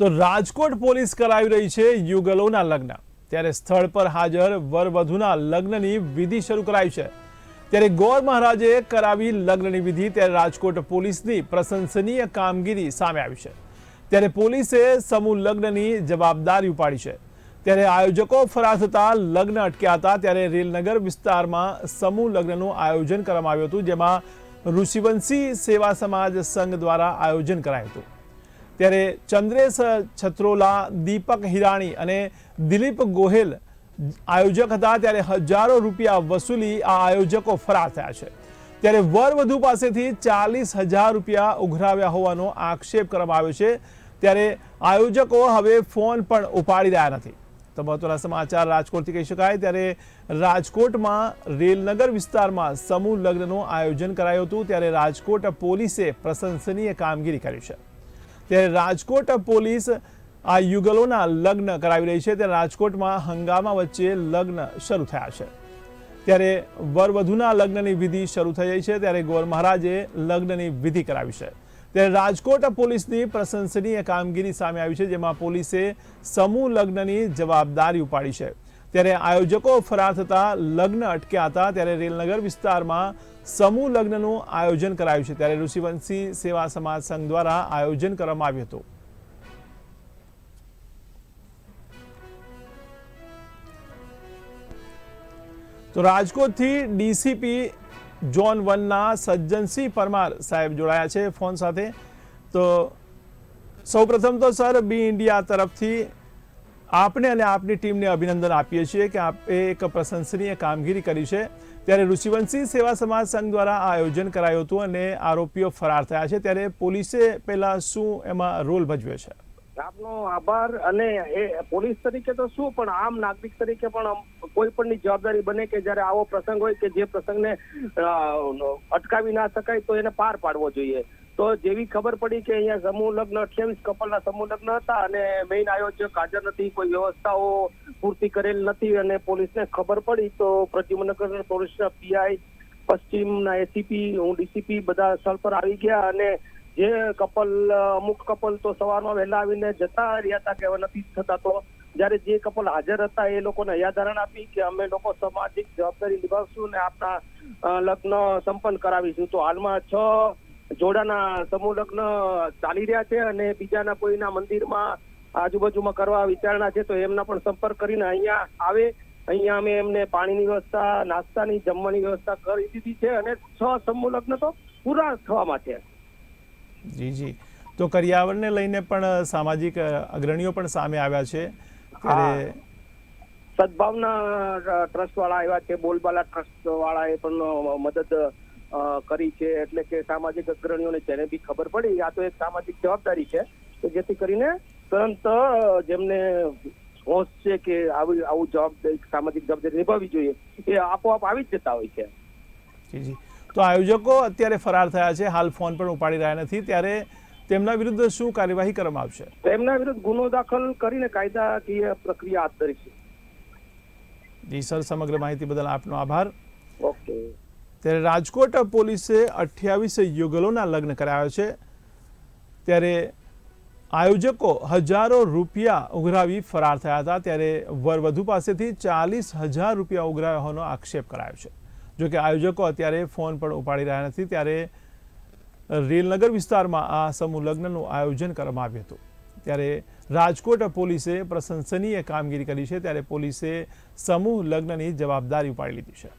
તો રાજકોટ પોલીસ કરાવી રહી છે યુગલોના લગ્ન. ત્યારે સ્થળ પર હાજર વરવધુના લગ્નની વિધિ શરૂ કરાઈ છે. ત્યારે ગોર મહારાજે કરાવી લગ્નની વિધિ ત્યારે રાજકોટ પોલીસની પ્રશંસનીય કામગીરી સામે આવી છે. ત્યારે પોલીસે સમૂહ લગ્નની જવાબદારી ઉપાડી છે. ત્યારે આયોજકો ફરાર થતા લગ્ન અટક્યા હતા ત્યારે રેલનગર વિસ્તારમાં સમૂહ લગ્નનું આયોજન કરવામાં આવ્યું હતું, જેમાં ઋષિવંશી સેવા સમાજ સંઘ દ્વારા આયોજન કરાયું હતું. ત્યારે ચંદ્રેશ છત્રોલા, દીપક હિરાણી અને દિલીપ ગોહેલ આયોજક હતા. ત્યારે હજારો રૂપિયા વસૂલી આ આયોજકો ફરાર થયા છે. ત્યારે વર વધુ પાસેથી ચાલીસ હજાર રૂપિયા ઉઘરાવ્યા હોવાનો આક્ષેપ કરવામાં આવ્યો છે. ત્યારે આયોજકો હવે ફોન પણ ઉપાડી રહ્યા નથી. તો મહત્વના સમાચાર રાજકોટથી કહી શકાય. ત્યારે રાજકોટમાં રેલનગર વિસ્તારમાં સમૂહ લગ્નનું આયોજન કરાયું હતું. ત્યારે રાજકોટ પોલીસે પ્રશંસનીય કામગીરી કરી છે. ત્યારે રાજકોટ પોલીસ આ યુગલોના લગ્ન કરાવી રહી છે. ત્યારે રાજકોટમાં હંગામા વચ્ચે લગ્ન શરૂ થયા છે. ત્યારે વરવધુના લગ્નની વિધિ શરૂ થઈ ગઈ છે. ત્યારે ગોર મહારાજે લગ્નની વિધિ કરાવી છે. ત્યારે રાજકોટ પોલીસની પ્રશંસનીય કામગીરી સામે આવી છે, જેમાં પોલીસે સમૂહ લગ્નની જવાબદારી ઉપાડી છે. ત્યારે આયોજકો ફરાર થતા, લગ્ન અટક્યા હતા ત્યારે રેલનગર વિસ્તારમાં સમૂહ લગ્નનું આયોજન કરાયું છે. ત્યારે ઋષિવંશી સેવા સમાજ સંઘ દ્વારા આયોજન કરવામાં આવ્યું હતું. તો રાજકોટથી ડીસીપી જોન વનના સજ્જનસિંહ પરમાર સાહેબ જોડાયા છે ફોન સાથે. તો સૌપ્રથમ તો સર, બી ઇન્ડિયા તરફથી આપને અને આપની ટીમને અભિનંદન આપીએ છીએ કે આપે એક પ્રશંસનીય કામગીરી કરી છે. ત્યારે ઋષિવંશી સેવા સમાજ સંઘ દ્વારા આ આયોજન કરાયું હતું અને આરોપીઓ ફરાર થયા છે. ત્યારે પોલીસે પહેલા શું એમાં રોલ ભજવ્યો છે? આપનો આભાર અને એ પોલીસ તરીકે તો શું, પણ આમ નાગરિક તરીકે પણ કોઈ પણની જવાબદારી બને કે જ્યારે આવો પ્રસંગ હોય કે જે પ્રસંગને અટકાવી ના શકાય તો એને પાર પાડવો જોઈએ. તો જેવી ખબર પડી કે અહીંયા સમૂહ લગ્ન અઠ્યાવીસ કપલના સમૂહ લગ્ન હતા અને મેઇન આયોજક હાજર નથી, કોઈ વ્યવસ્થાઓ પૂરતી કરેલ નથી અને પોલીસને ખબર પડી તો પ્રદ્યુમનગર પોલીસના પીઆઈ, પશ્ચિમના એસીપી, હું ડીસીપી બધા સ્થળ પર આવી ગયા અને જે કપલ, અમુક કપલ તો સવારમાં વહેલા આવીને જતા રહ્યા હતા કે નથી થતા તો જ્યારે જે કપલ હાજર હતા એ લોકોને યાદારણ આપી કે અમે લોકો સામાજિક જવાબદારી નિભાવશું ને આપણા લગ્ન સંપન્ન કરાવીશું. તો હાલમાં છ જોડાના સમૂહ લગ્ન ચાલી રહ્યા છે અને બીજાના કોઈના મંદિરમાં આજુબાજુમાં કરવા વિચારણા છે તો એમના પણ સંપર્ક કરીને અહીંયા આવે. અહીંયા અમે એમને પાણીની વ્યવસ્થા નાસ્તાની જમવાની વ્યવસ્થા કરી દીધી છે અને છ સમૂહ લગ્ન તો પૂરા થવામાં છે જી જી. તો કરિયાવરને લઈને પણ સામાજિક અગ્રણીઓ પણ સામે આવ્યા છે. સદભાવના ટ્રસ્ટ વાળા આવ્યા છે બોલબાલા ટ્રસ્ટ વાળાએ પણ મદદ કરી છે એટલે કે સામાજિક અગ્રણીઓને જેને બી ખબર પડી આ તો એક સામાજિક જવાબદારી છે કે જેથી કરીને તુરંત જેમને હોશ છે કે આવી આવું જવાબ સામાજિક જવાબદારી નિભાવવી જોઈએ એ આપોઆપ આવી જ જતા હોય છે. જી જી. તો આયોજકો અત્યારે ફરાર થયા છે હાલ ફોન પણ ઉપાડી રહ્યા નથી ત્યારે તેમના વિરુદ્ધ શું કાર્યવાહી કરવામાં આવશે? તેમના વિરુદ્ધ ગુનો દાખલ કરીને કાયદાકીય પ્રક્રિયા હાથ ધરી છે. જી સર સમગ્ર માહિતી બદલ આપનો આભાર. ઓકે. ત્યારે રાજકોટ પોલીસે અઠ્યાવીસ યુગલોના લગ્ન કરાયો છે. ત્યારે આયોજકો હજારો રૂપિયા ઉઘરાવી ફરાર થયા હતા. ત્યારે વરવધુ પાસેથી ચાલીસ હજાર રૂપિયા ઉઘરાવ્યા હોવાનો આક્ષેપ કરાયો છે. જોકે આયોજકો અત્યારે ફોન પણ ઉપાડી રહ્યા નથી. ત્યારે રેલનગર વિસ્તારમાં આ સમૂહ લગ્નનું આયોજન કરવામાં આવ્યું હતું. ત્યારે રાજકોટ પોલીસે પ્રશંસનીય કામગીરી કરી છે. ત્યારે પોલીસે સમૂહ લગ્નની જવાબદારી ઉપાડી લીધી છે.